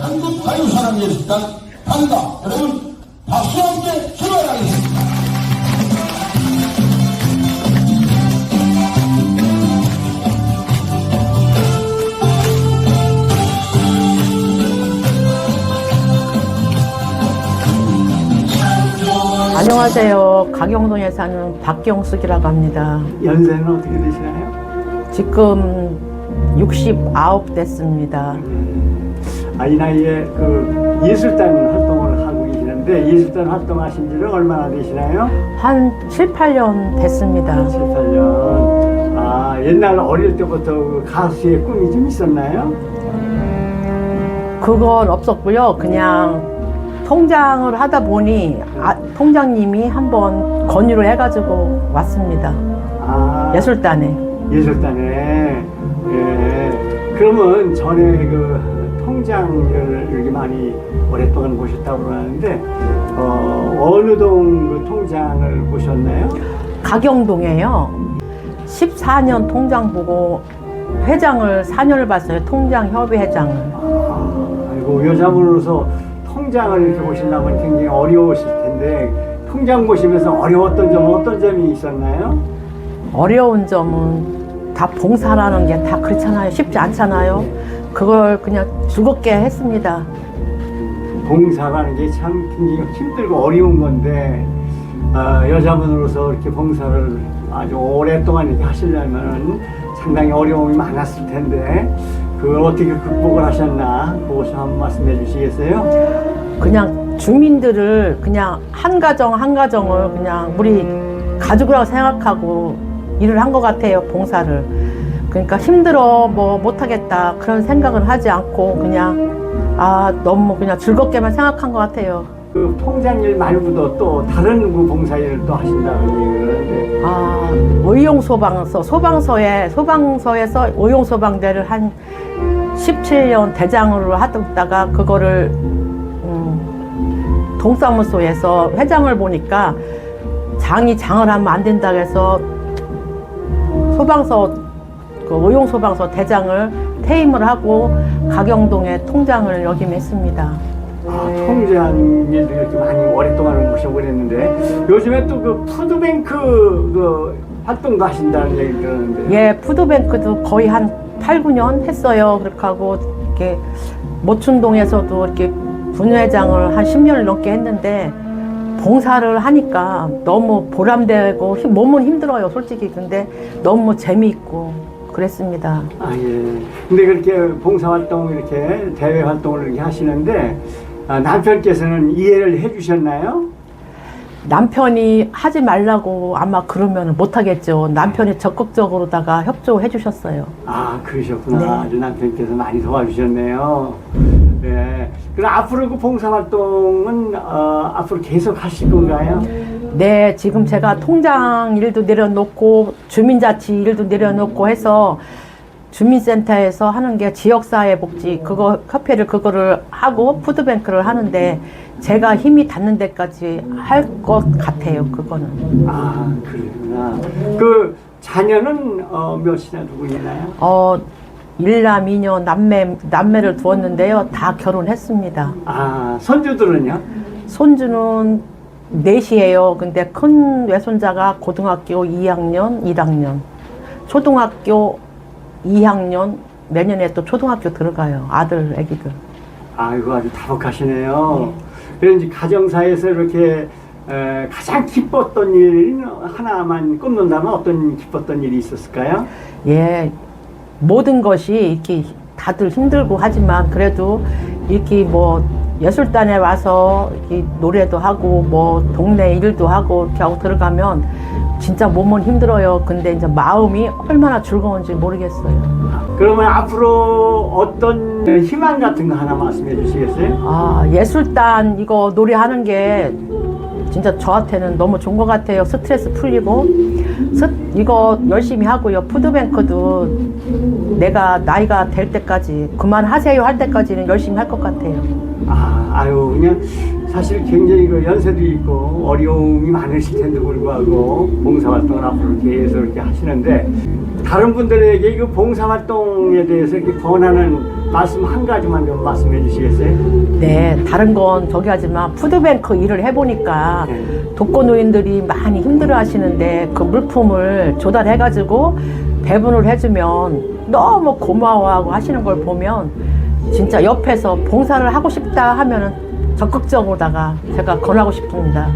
강남 예술단 간다. 여러분 박수와 함께 출발하겠습니다. 안녕하세요. 가경동에 사는 박경숙이라고 합니다. 연세는 어떻게 되시나요? 지금 69 됐습니다. 아, 이 나이에 그 예술단 활동을 하고 계시는데 예술단 활동하신 지는 얼마나 되시나요? 한 7, 8년 됐습니다. 7, 8년. 아, 옛날 어릴 때부터 그 가수의 꿈이 좀 있었나요? 그건 없었고요. 그냥 통장을 하다 보니 아, 통장님이 한번 건의를 해가지고 왔습니다. 아, 예술단에. 예술단에. 예. 그러면 전에 그 통장을 이렇게 많이 오랫동안 보셨다고 그러는데 어, 어느 동 그 통장을 보셨나요? 가경동에요. 14년 통장 보고 회장을 4년을 봤어요. 통장 협의 회장을. 아, 아이고 여자분으로서 통장을 이렇게 보시려면 굉장히 어려우실 텐데 통장 보시면서 어려웠던 점은 어떤 점이 있었나요? 어려운 점은 다 봉사라는 게 다 그렇잖아요. 쉽지 않잖아요. 그걸 그냥 즐겁게 했습니다. 봉사라는 게 참 굉장히 힘들고 어려운 건데 아, 여자분으로서 이렇게 봉사를 아주 오랫동안 이렇게 하시려면 상당히 어려움이 많았을 텐데 그걸 어떻게 극복을 하셨나 그것 좀 한번 말씀해 주시겠어요? 그냥 주민들을 그냥 한 가정 한 가정을 그냥 우리 가족이라고 생각하고 일을 한 것 같아요. 봉사를. 그러니까 힘들어 뭐 못하겠다 그런 생각은 하지 않고 그냥 아 너무 그냥 즐겁게만 생각한 것 같아요. 그 통장일 말고도 또 다른 그 봉사일을 또 하신다는 얘기를 하는데 아, 의용 소방서, 소방서에, 소방서에서 의용 소방대를 한 17년 대장으로 하다가 그거를, 음, 동사무소에서 회장을 보니까 장이 장을 하면 안 된다 해서 소방서, 그 의용 소방서 대장을 퇴임을 하고 가경동에 통장을 역임했습니다. 아, 통장일도 이렇게 많이 오랫동안 모셔보냈는데 요즘에 또 그 푸드뱅크 그 활동도 하신다는 얘기 들었는데 예, 푸드뱅크도 거의 한 8, 9년 했어요. 그렇게 하고, 이렇게, 모춘동에서도 이렇게 분회장을 한 10년을 넘게 했는데, 봉사를 하니까 너무 보람되고, 힘- 몸은 힘들어요, 솔직히. 근데 너무 재미있고, 그랬습니다. 아 예. 근데 그렇게 봉사활동 이렇게 대외 활동을 이렇게 하시는데 아, 남편께서는 이해를 해주셨나요? 남편이 하지 말라고 아마 그러면 못하겠죠. 남편이 적극적으로다가 협조해 주셨어요. 아 그러셨구나. 네. 아주 남편께서 많이 도와주셨네요. 네. 그럼 앞으로 그 봉사활동은 어, 앞으로 계속 하실 건가요? 네, 지금 제가 통장 일도 내려놓고 주민자치 일도 내려놓고 해서 주민센터에서 하는 게 지역사회복지 그거 협회를 그거를 하고 푸드뱅크를 하는데 제가 힘이 닿는 데까지 할 것 같아요. 그거는 아 그러구나. 그 자녀는 어, 몇이나 두고 있나요? 어 일남 이녀 남매 남매를 두었는데요. 다 결혼했습니다. 아 손주들은요? 손주는 넷이에요. 근데 큰 외손자가 고등학교 2학년, 1학년, 초등학교 2학년, 내년에 또 초등학교 들어가요. 아들, 애기들. 아이고 아주 다복하시네요. 그런지 가정사에서 이렇게 에, 가장 기뻤던 일 하나만 꼽는다면 어떤 기뻤던 일이 있었을까요? 예, 모든 것이 이렇게 다들 힘들고 하지만 그래도 이렇게 뭐 예술단에 와서 이렇게 노래도 하고 뭐 동네 일도 하고 이렇게 하고 들어가면 진짜 몸은 힘들어요. 근데 이제 마음이 얼마나 즐거운지 모르겠어요. 그러면 앞으로 어떤 희망 같은 거 하나 말씀해 주시겠어요? 아, 예술단 이거 노래하는 게 진짜 저한테는 너무 좋은 것 같아요. 스트레스 풀리고. 스, 이거 열심히 하고요. 푸드뱅크도 내가 나이가 될 때까지 그만하세요 할 때까지는 열심히 할 것 같아요. 아, 아유 그냥 사실 굉장히 그 연세도 있고 어려움이 많으실 텐데 불구하고 봉사활동을 앞으로 계속 이렇게 하시는데 다른 분들에게 이 봉사활동에 대해서 이렇게 권하는 말씀 한 가지만 좀 말씀해 주시겠어요? 네, 다른 건 저기 하지만 푸드뱅크 일을 해보니까 네. 독거노인들이 많이 힘들어 하시는데 그 물품을 조달해가지고 배분을 해주면 너무 고마워하고 하시는 걸 보면 진짜 옆에서 봉사를 하고 싶다 하면은 적극적으로다가 제가 권하고 싶습니다.